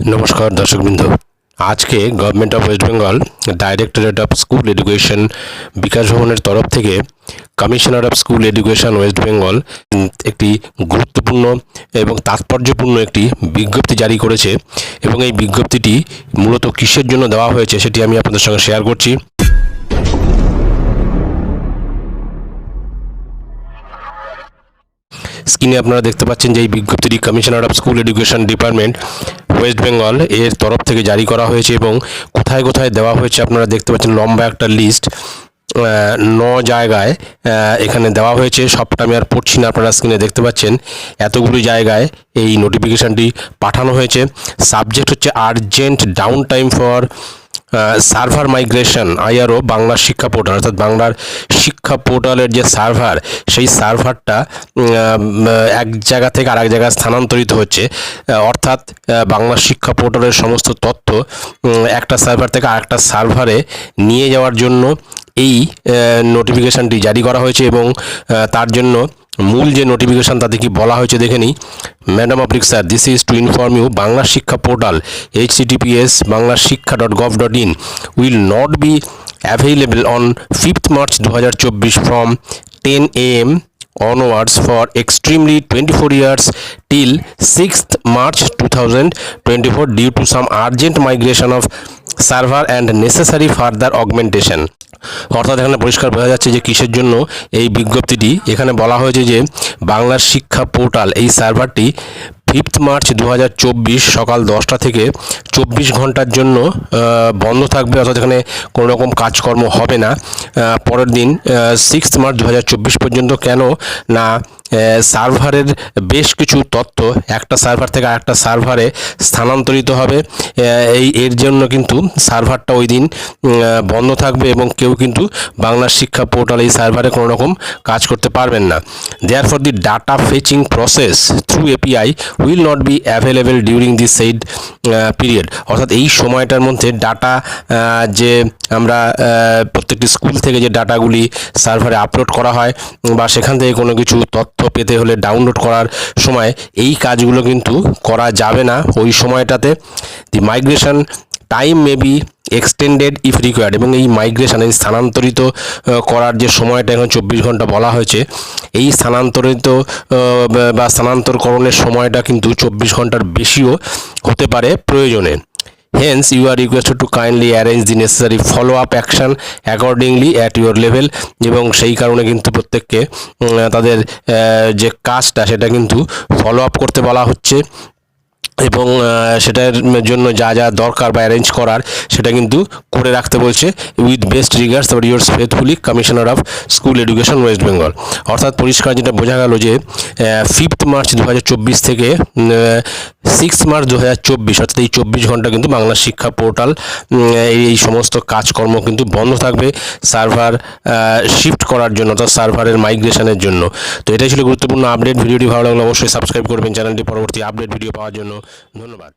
নমস্কার দর্শকবৃন্দ। আজকে government of West Bengal directorate of school education Bikash ভবনের তরফ থেকে commissioner of school education West Bengal একটি গুরুত্বপূর্ণ এবং তাৎপর্যপূর্ণ একটি বিজ্ঞপ্তি জারি করেছে এবং এই বিজ্ঞপ্তিটি মূলত কিসের জন্য দেওয়া হয়েছে সেটি আমি আপনাদের সঙ্গে শেয়ার করছি। স্ক্রিনে আপনারা দেখতে পাচ্ছেন যে এই বিজ্ঞপ্তিটি commissioner of school education department West Bengal এর তরফ থেকে জারি করা হয়েছে এবং কোথায় কোথায় দেওয়া হয়েছে আপনারা দেখতে পাচ্ছেন লম্বা একটা লিস্ট ন জায়গায় এখানে দেওয়া হয়েছে। সবটা আমি আর পড়ছি না, আপনারা স্ক্রিনে দেখতে পাচ্ছেন। এতগুলি জায়গায় এই নোটিফিকেশানটি পাঠানো হয়েছে। সাবজেক্ট হচ্ছে urgent down time for server migration, IRO, Bangla Shiksha portal, অর্থাৎ বাংলার শিক্ষা পোর্টালের যে সার্ভার, সেই সার্ভারটা এক জায়গা থেকে আরেক জায়গায় স্থানান্তরিত হচ্ছে। অর্থাৎ বাংলা শিক্ষা পোর্টালের সমস্ত তথ্য একটা সার্ভার থেকে আরেকটা সার্ভারে নিয়ে যাওয়ার জন্য এই নোটিফিকেশনটি জারি করা হয়েছে এবং তার জন্য মূল যে নোটিফিকেশান তাতে কি বলা হয়েছে দেখে নিই। Madam of sir this is to inform you Bangla Shiksha portal HTTPS Bangla Shiksha dot gov dot in will not be available on fifth March দু হাজার চব্বিশ from ten A M onwards for extremely twenty four years till six March two thousand twenty four due to some urgent migration of server and necessary further augmentation অর্থাৎ এখানে পরিষ্কার বোঝা যাচ্ছে যে কিসের জন্য এই বিজ্ঞপ্তিটি। এখানে বলা হয়েছে যে বাংলার শিক্ষা পোর্টাল এই সার্ভারটি ফিফথ মার্চ দু হাজার চব্বিশ সকাল দশটা থেকে চব্বিশ ঘণ্টার জন্য বন্ধ থাকবে, অর্থাৎ এখানে কোনো রকম কাজকর্ম হবে না। পরের দিন সিক্সথ মার্চ দু হাজার চব্বিশ পর্যন্ত কেন না সার্ভারের বেশ কিছু তথ্য, একটা সার্ভার থেকে আরেকটা সার্ভারে স্থানান্তরিত হবে। এই, এর জন্য কিন্তু সার্ভারটা ওই দিন বন্ধ থাকবে এবং কেউ কিন্তু বাংলা শিক্ষা পোর্টাল এই সার্ভারে কোনো রকম কাজ করতে পারবেন না। Therefore the data fetching process through API will not be available during the said period অর্থাৎ এই সময়টার মধ্যে ডাটা যে আমরা প্রত্যেকটি স্কুল থেকে যে ডাটাগুলি সার্ভারে আপলোড করা হয় বা সেখান থেকে কোনো কিছু তথ্য পেতে হলে ডাউনলোড করার সময় এই কাজগুলো কিন্তু করা যাবে না। ওই সময়টাতে the migration time may be extended if required এবং এই মাইগ্রেশন এই স্থানান্তরিত করার যে সময়টা এখন চব্বিশ ঘণ্টা বলা হয়েছে, এই স্থানান্তরিত বা স্থানান্তরকরণের সময়টা কিন্তু চব্বিশ ঘণ্টার বেশিও হতে পারে প্রয়োজনে। You are requested to kindly arrange the necessary follow up action accordingly at your level এবং সেই কারণে কিন্তু প্রত্যেককে তাদের যে কাজটা, সেটা কিন্তু ফলো আপ করতে বলা হচ্ছে। এবং সেটার জন্য যা যা দরকার বা অ্যারেঞ্জ করার সেটা কিন্তু করে রাখতে বলছে উইথ বেস্ট রিগার্ডস তারপর your faithfully commissioner of school education West Bengal অর্থাৎ পরিষ্কার যেটা বোঝা গেল যে ফিফথ মার্চ দু হাজার চব্বিশ থেকে সিক্স মার্চ দু হাজার চব্বিশ, অর্থাৎ এই চব্বিশ ঘণ্টা কিন্তু বাংলা শিক্ষা পোর্টাল এই সমস্ত কাজকর্ম কিন্তু বন্ধ থাকবে সার্ভার শিফট করার জন্য অর্থাৎ সার্ভারের মাইগ্রেশনের জন্য। তো এটাই ছিল গুরুত্বপূর্ণ আপডেট ভিডিওটি ভালো লাগলে অবশ্যই সাবস্ক্রাইব করবেন। চ্যানেলটি পরবর্তী আপডেট ভিডিও পাওয়ার জন্য। ধন্যবাদ।